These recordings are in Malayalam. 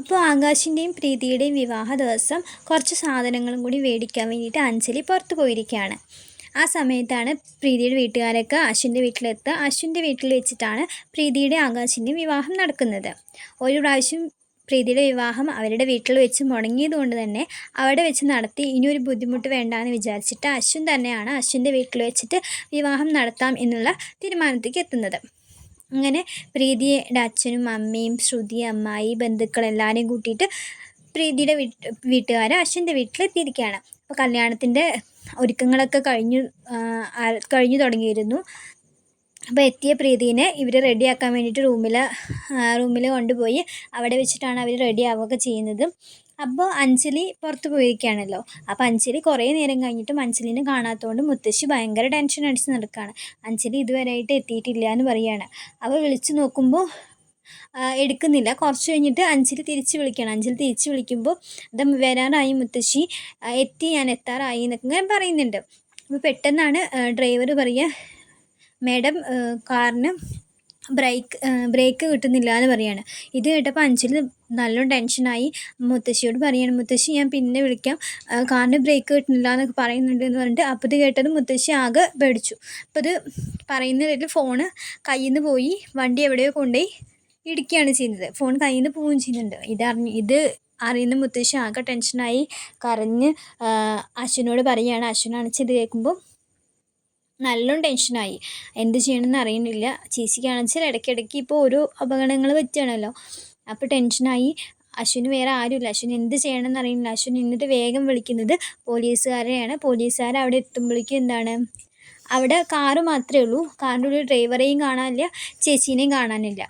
അപ്പോൾ ആകാശിന്റെയും പ്രീതിയുടെയും വിവാഹ ദിവസം കുറച്ച് സാധനങ്ങളും കൂടി മേടിക്കാൻ വേണ്ടിയിട്ട് അഞ്ജലി പുറത്തു പോയിരിക്കുകയാണ്. ആ സമയത്താണ് പ്രീതിയുടെ വീട്ടുകാരൊക്കെ അശ്വിന്റെ വീട്ടിലെത്തുക. അശ്വിന്റെ വീട്ടിൽ വെച്ചിട്ടാണ് പ്രീതിയുടെ ആകാശിന്റെയും വിവാഹം നടക്കുന്നത്. ഒരു പ്രാവശ്യം പ്രീതിയുടെ വിവാഹം അവരുടെ വീട്ടിൽ വെച്ച് മുടങ്ങിയത് കൊണ്ട് തന്നെ അവിടെ വെച്ച് നടത്തി ഇനിയൊരു ബുദ്ധിമുട്ട് വേണ്ട എന്ന് വിചാരിച്ചിട്ട് അശ്വിൻ തന്നെയാണ് അശ്വിന്റെ വീട്ടിൽ വെച്ചിട്ട് വിവാഹം നടത്താം എന്നുള്ള തീരുമാനത്തേക്ക് എത്തുന്നത്. അങ്ങനെ പ്രീതിയുടെ അച്ഛനും അമ്മയും ശ്രുതി അമ്മായി ബന്ധുക്കളെല്ലാവരെയും കൂട്ടിയിട്ട് പ്രീതിയുടെ വീട്ട് വീട്ടുകാർ അശ്വിന്റെ വീട്ടിലെത്തിയിരിക്കുകയാണ്. അപ്പോൾ കല്യാണത്തിന്റെ ഒരുക്കങ്ങളൊക്കെ കഴിഞ്ഞു കഴിഞ്ഞു തുടങ്ങിയിരുന്നു. അപ്പോൾ എത്തിയ പ്രീതിനെ ഇവർ റെഡിയാക്കാൻ വേണ്ടിയിട്ട് റൂമിൽ റൂമിൽ കൊണ്ടുപോയി അവിടെ വെച്ചിട്ടാണ് അവർ റെഡി ആവുകയൊക്കെ ചെയ്യുന്നത്. അപ്പോൾ അഞ്ജലി പുറത്ത് പോയിരിക്കുകയാണല്ലോ. അപ്പോൾ അഞ്ജലി കുറേ നേരം കഴിഞ്ഞിട്ടും അഞ്ജലിനെ കാണാത്തതുകൊണ്ട് മുത്തശ്ശി ഭയങ്കര ടെൻഷൻ അടിച്ച് നടക്കുകയാണ് അഞ്ജലി ഇതുവരെയായിട്ട് എത്തിയിട്ടില്ല എന്ന് പറയുകയാണ് അവൾ വിളിച്ചു നോക്കുമ്പോൾ എടുക്കുന്നില്ല. കുറച്ച് കഴിഞ്ഞിട്ട് അഞ്ജലി തിരിച്ച് വിളിക്കണം അഞ്ജലി തിരിച്ച് വിളിക്കുമ്പോൾ ഇത് വരാറായി മുത്തശ്ശി. എത്തി ഞാൻ എത്താറായി എന്നൊക്കെ ഞാൻ പറയുന്നുണ്ട്. അപ്പോൾ പെട്ടെന്നാണ് ഡ്രൈവർ പറയുക മാഡം കാറിന് ബ്രേക്ക് ബ്രേക്ക് കിട്ടുന്നില്ല എന്ന് പറയാണ്. ഇത് കേട്ടപ്പോൾ അഞ്ജലി നല്ലോണം ടെൻഷനായി മുത്തശ്ശിയോട് പറയാണ് മുത്തശ്ശി ഞാൻ പിന്നെ വിളിക്കാം. കാറിന് ബ്രേക്ക് കിട്ടുന്നില്ല എന്നൊക്കെ പറയുന്നുണ്ട് എന്ന് പറഞ്ഞിട്ട് അപ്പോൾ ഇത് കേട്ടത് മുത്തശ്ശി ആകെ പേടിച്ചു. അപ്പോൾ ഇത് പറയുന്നതിൽ ഫോണ് കയ്യിൽ നിന്ന് പോയി വണ്ടി എവിടെയോ കൊണ്ടുപോയി ഇടിക്കുകയാണ് ചെയ്യുന്നത്. ഫോൺ കയ്യിൽ നിന്ന് പോവുകയും ചെയ്യുന്നുണ്ട്. ഇതറിഞ്ഞ് ഇത് അറിയുന്ന മുത്തശ്ശി ആകെ ടെൻഷനായി കരഞ്ഞ് അശ്വിനോട് പറയുകയാണ് അശ്വിനാണെന്ന് ഇത് കേൾക്കുമ്പോൾ നല്ലോണം ടെൻഷനായി എന്ത് ചെയ്യണമെന്ന് അറിയുന്നില്ല. ചേച്ചിക്കാണെന്ന് വെച്ചാൽ ഇടയ്ക്കിടയ്ക്ക് ഇപ്പോൾ ഓരോ അപകടങ്ങൾ പറ്റുകയാണല്ലോ. അപ്പോൾ ടെൻഷനായി അശ്വിന് വേറെ ആരുമില്ല. അശ്വിൻ എന്ത് ചെയ്യണമെന്ന് അറിയില്ല. അശ്വിൻ എന്നിട്ട് വേഗം വിളിക്കുന്നത് പോലീസുകാരെയാണ്. പോലീസുകാർ അവിടെ എത്തുമ്പോഴേക്കും എന്താണ്? അവിടെ കാറ് മാത്രമേ ഉള്ളൂ. കാറിന്റെ ഉള്ളിൽ ഡ്രൈവറെയും കാണാനില്ല ചേച്ചീനെയും കാണാനില്ല.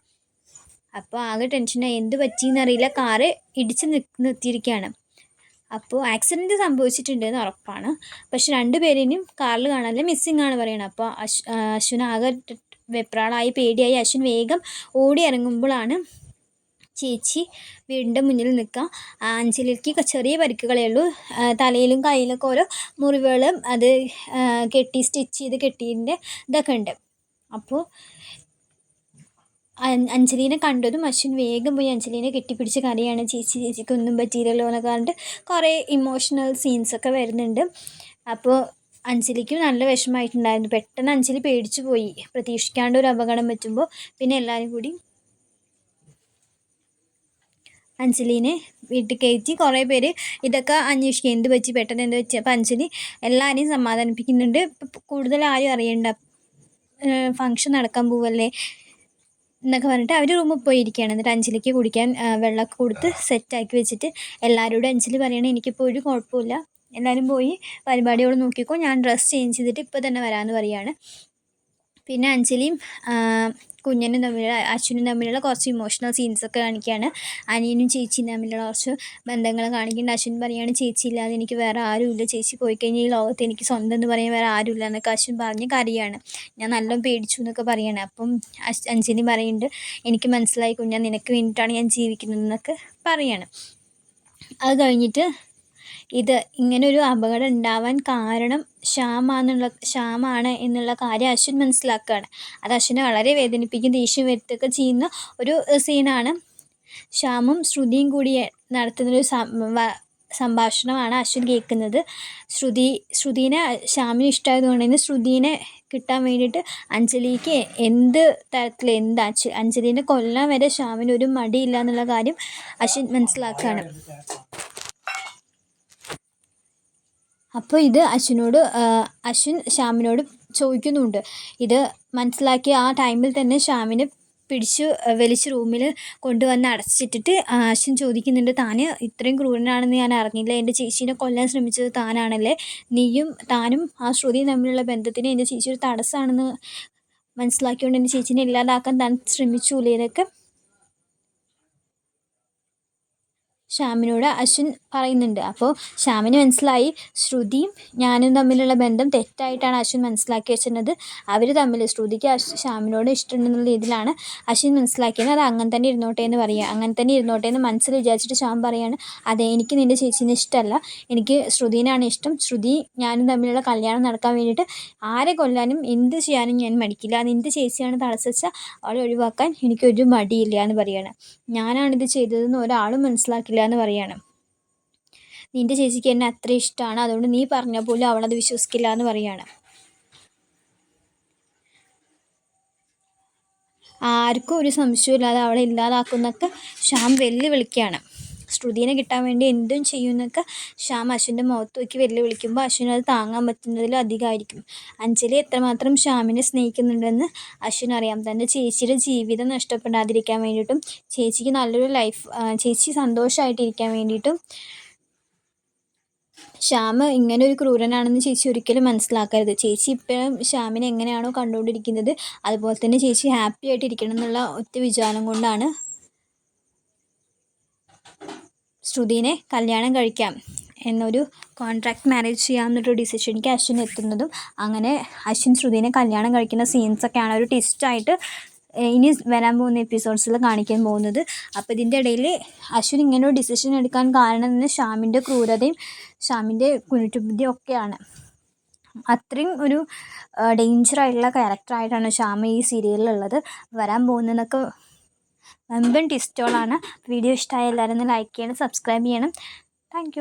അപ്പോൾ ആകെ ടെൻഷനായി എന്ത് പറ്റിയെന്നറിയില്ല കാറ് ഇടിച്ച് നിർത്തിയിരിക്കുകയാണ്. അപ്പോൾ ആക്സിഡന്റ് സംഭവിച്ചിട്ടുണ്ട് എന്ന് ഉറപ്പാണ്. പക്ഷെ രണ്ട് പേരെയും കാറിൽ കാണാനില്ല. മിസ്സിംഗ് ആണ് പറയുന്നത് അപ്പോൾ അശ്വ അശ്വിൻ ആകെ വെപ്രാളായി പേടിയായി. അശ്വിൻ വേഗം ഓടി ഇറങ്ങുമ്പോഴാണ് ചേച്ചി വീടിന്റെ മുന്നിൽ നിൽക്കുക അഞ്ജലിക്ക് ചെറിയ പരിക്കുകളേ ഉള്ളൂ. തലയിലും കയ്യിലൊക്കെ ഓരോ മുറിവുകളും അത് കെട്ടി സ്റ്റിച്ച് ചെയ്ത് കെട്ടിയതിന്റെ ഇതൊക്കെ ഉണ്ട്. അപ്പോൾ അഞ്ജലീനെ കണ്ടതും അശ്വിൻ വേഗം പോയി അഞ്ജലീനെ കെട്ടിപ്പിടിച്ച് കരയാണ്. ചേച്ചി ചേച്ചിക്ക് ഒന്നും പറ്റിയില്ലല്ലോ എന്നൊക്കെ പറഞ്ഞിട്ട് കുറേ ഇമോഷണൽ സീൻസൊക്കെ വരുന്നുണ്ട്. അപ്പോൾ അഞ്ജലിക്കും നല്ല വിഷമമായിട്ടുണ്ടായിരുന്നു. പെട്ടെന്ന് അഞ്ജലി പേടിച്ചു പോയി. പ്രതീക്ഷിക്കാണ്ട് ഒരു അപകടം പറ്റുമ്പോൾ പിന്നെ എല്ലാവരും കൂടി അഞ്ജലീനെ വീട്ടിൽ കയറ്റി കുറേ പേര് ഇതൊക്കെ അന്വേഷിക്കുക എന്ത് പറ്റി? പെട്ടെന്ന് എന്ത് പറ്റി? അപ്പോൾ അഞ്ജലി എല്ലാവരെയും സമാധാനിപ്പിക്കുന്നുണ്ട്. കൂടുതൽ ആരും അറിയണ്ട ഫങ്ഷൻ നടക്കാൻ പോവല്ലേ എന്നൊക്കെ പറഞ്ഞിട്ട് അവർ റൂമിൽ പോയിരിക്കുകയാണ്. എന്നിട്ട് അഞ്ജലിക്ക് കുടിക്കാൻ വെള്ളമൊക്കെ കൊടുത്ത് സെറ്റാക്കി വെച്ചിട്ട് എല്ലാവരോടും അഞ്ജലി പറയണേ എനിക്കിപ്പോൾ ഒരു കുഴപ്പമില്ല. എല്ലാവരും പോയി പരിപാടിയോട് നോക്കിക്കോ. ഞാൻ ഡ്രസ്സ് ചേഞ്ച് ചെയ്തിട്ട് ഇപ്പോൾ തന്നെ വരാമെന്ന് പറയുകയാണ് പിന്നെ അഞ്ജലിയും കുഞ്ഞനും തമ്മിലുള്ള അച്ഛനും തമ്മിലുള്ള കുറച്ച് ഇമോഷണൽ സീൻസൊക്കെ കാണിക്കുകയാണ് അനിയനും ചേച്ചിയും തമ്മിലുള്ള കുറച്ച് ബന്ധങ്ങൾ കാണിക്കുന്നുണ്ട്. അശ്വിൻ പറയുകയാണ് ചേച്ചി ഇല്ലാതെ എനിക്ക് വേറെ ആരുമില്ല. ചേച്ചി പോയി കഴിഞ്ഞാൽ ഈ ലോകത്ത് എനിക്ക് സ്വന്തം എന്ന് പറയാൻ വേറെ ആരുമില്ല എന്നൊക്കെ അശ്വിൻ പറഞ്ഞ് കരയാണ്. ഞാൻ നല്ലോണം പേടിച്ചു എന്നൊക്കെ പറയുകയാണ് അപ്പം അഞ്ജലി പറയുന്നുണ്ട് എനിക്ക് മനസ്സിലായി കുഞ്ഞാ നിനക്ക് വേണ്ടിയിട്ടാണ് ഞാൻ ജീവിക്കുന്നത് എന്നൊക്കെ പറയാണ്. അത് കഴിഞ്ഞിട്ട് ഇത് ഇങ്ങനൊരു അപകടം ഉണ്ടാവാൻ കാരണം ശ്യാമാന്നുള്ള ശ്യാമാണ് എന്നുള്ള കാര്യം അശ്വിൻ മനസ്സിലാക്കുകയാണ് അത് അശ്വിനെ വളരെ വേദനിപ്പിക്കും ദേഷ്യം വരുത്തുകയൊക്കെ ചെയ്യുന്ന ഒരു സീനാണ്. ശ്യാമും ശ്രുതിയും കൂടി നടത്തുന്നൊരു സംഭാഷണമാണ് അശ്വിൻ കേൾക്കുന്നത്. ശ്രുതി ശ്രുതിനെ ശ്യാമിന് ഇഷ്ടമായതുകൊണ്ട് തന്നെ ശ്രുതിനെ കിട്ടാൻ വേണ്ടിയിട്ട് അഞ്ജലിക്ക് എന്ത് തരത്തിൽ എന്ത് അഞ്ജലിനെ കൊല്ലാൻ വരെ ശ്യാമിന് ഒരു മടിയില്ല എന്നുള്ള കാര്യം അശ്വിൻ മനസ്സിലാക്കുകയാണ് അപ്പോൾ ഇത് അശ്വിനോട് അശ്വിൻ ശ്യാമിനോട് ചോദിക്കുന്നുണ്ട്. ഇത് മനസ്സിലാക്കി ആ ടൈമിൽ തന്നെ ശ്യാമിനെ പിടിച്ച് വലിച്ച് റൂമിൽ കൊണ്ടുവന്ന് അടച്ചിട്ടിട്ട് അശ്വിൻ ചോദിക്കുന്നുണ്ട് താൻ ഇത്രയും ക്രൂരനാണെന്ന് ഞാൻ അറിഞ്ഞില്ല. എന്റെ ചേച്ചീനെ കൊല്ലാൻ ശ്രമിച്ചത് താനാണല്ലേ? നീയും താനും ആ ശ്രുതിയും തമ്മിലുള്ള ബന്ധത്തിന് എന്റെ ചേച്ചി ഒരു തടസ്സമാണെന്ന് മനസ്സിലാക്കിയോണ്ട് എന്റെ ചേച്ചീനെ ഇല്ലാതാക്കാൻ താൻ ശ്രമിച്ചൂലേ ഇതൊക്കെ ശ്യാമിനോട് അശ്വിൻ പറയുന്നുണ്ട്. അപ്പോൾ ശ്യാമിന് മനസ്സിലായി. ശ്രുതിയും ഞാനും തമ്മിലുള്ള ബന്ധം തെറ്റായിട്ടാണ് അശ്വിൻ മനസ്സിലാക്കി വെച്ചിരുന്നത്. അവർ തമ്മിൽ ശ്രുതിക്ക് ശ്യാമിനോട് ഇഷ്ടമുണ്ടെന്നുള്ള രീതിയിലാണ് അശ്വിൻ മനസ്സിലാക്കിയത്. അത് അങ്ങനെ തന്നെ ഇരുന്നോട്ടെ എന്ന് പറയുക. അങ്ങനെ തന്നെ ഇരുന്നോട്ടെ എന്ന് മനസ്സിൽ വിചാരിച്ചിട്ട് ശ്യാം പറയാണ് അതെ എനിക്ക് നിന്റെ ചേച്ചീനെ ഇഷ്ടമല്ല എനിക്ക് ശ്രുതിനാണ് ഇഷ്ടം. ശ്രുതി ഞാനും തമ്മിലുള്ള കല്യാണം നടക്കാൻ വേണ്ടിയിട്ട് ആരെ കൊല്ലാനും എന്ത് ചെയ്യാനും ഞാൻ മടിക്കില്ല. നിന്റെ ചേച്ചിയാണ് തടസ്സിച്ചാൽ അവളെ ഒഴിവാക്കാൻ എനിക്കൊരു മടിയില്ല എന്ന് പറയുകയാണ് ഞാനാണിത് ചെയ്തതെന്ന് ഒരാളും മനസ്സിലാക്കില്ല എന്ന് പറയാണ്. നിന്റെ ചേച്ചിക്ക് എന്നെ അത്ര ഇഷ്ടമാണ് അതുകൊണ്ട് നീ പറഞ്ഞാൽ പോലും അവളത് വിശ്വസിക്കില്ല എന്ന് പറയാണ്. ആർക്കും ഒരു സംശയമില്ലാതെ അവളെ ഇല്ലാതാക്കുന്നൊക്കെ ശ്യാം വെല്ലുവിളിക്കുകയാണ്. ശ്രുതിനെ കിട്ടാൻ വേണ്ടി എന്തും ചെയ്യുമെന്നൊക്കെ ശ്യാം അശ്വിന്റെ മുഖത്ത് നോക്കി വെല്ലുവിളിക്കുമ്പോൾ അശ്വിന് അത് താങ്ങാൻ പറ്റുന്നതിലും അധികമായിരിക്കും. അഞ്ജലി എത്രമാത്രം ശ്യാമിനെ സ്നേഹിക്കുന്നുണ്ടെന്ന് അശ്വിൻ അറിയാം. തന്റെ ചേച്ചിയുടെ ജീവിതം നഷ്ടപ്പെടാതിരിക്കാൻ വേണ്ടിയിട്ടും ചേച്ചിക്ക് നല്ലൊരു ലൈഫ് ചേച്ചി സന്തോഷമായിട്ടിരിക്കാൻ വേണ്ടിയിട്ടും ശ്യാമ് ഇങ്ങനെ ഒരു ക്രൂരനാണെന്ന് ചേച്ചി ഒരിക്കലും മനസ്സിലാക്കരുത്. ചേച്ചി ഇപ്പോഴും ശ്യാമിനെ എങ്ങനെയാണോ കണ്ടുകൊണ്ടിരിക്കുന്നത് അതുപോലെ തന്നെ ചേച്ചി ഹാപ്പി ആയിട്ടിരിക്കണം എന്നുള്ള ഒറ്റ വിചാരം കൊണ്ടാണ് ശ്രുതിനെ കല്യാണം കഴിക്കാം എന്നൊരു കോൺട്രാക്ട് മാരേജ് ചെയ്യാമെന്നൊരു ഡിസിഷനിലേക്ക് അശ്വിൻ എത്തുന്നതും അങ്ങനെ അശ്വിൻ ശ്രുതിനെ കല്യാണം കഴിക്കുന്ന സീൻസൊക്കെയാണ് ഒരു ടിസ്റ്റായിട്ട് ഇനി വരാൻ പോകുന്ന എപ്പിസോഡ്സിൽ കാണിക്കാൻ പോകുന്നത്. അപ്പോൾ ഇതിന്റെ ഇടയിൽ അശ്വിൻ ഇങ്ങനെ ഒരു ഡിസിഷൻ എടുക്കാൻ കാരണം തന്നെ ശ്യാമിന്റെ ക്രൂരതയും ശ്യാമിന്റെ കുരുട്ടുബുദ്ധിയും ഒക്കെയാണ്. അത്രയും ഒരു ഡേഞ്ചറായിട്ടുള്ള ക്യാരക്ടറായിട്ടാണ് ഷാമി ഈ സീരിയലിലുള്ളത് വരാൻ പോകുന്നതൊക്കെ വമ്പൻ ടിസ്റ്റോളാണ്. വീഡിയോ ഇഷ്ടമായ എല്ലാവരും ഒന്ന് ലൈക്ക് ചെയ്യണം സബ്സ്ക്രൈബ് ചെയ്യണം. താങ്ക്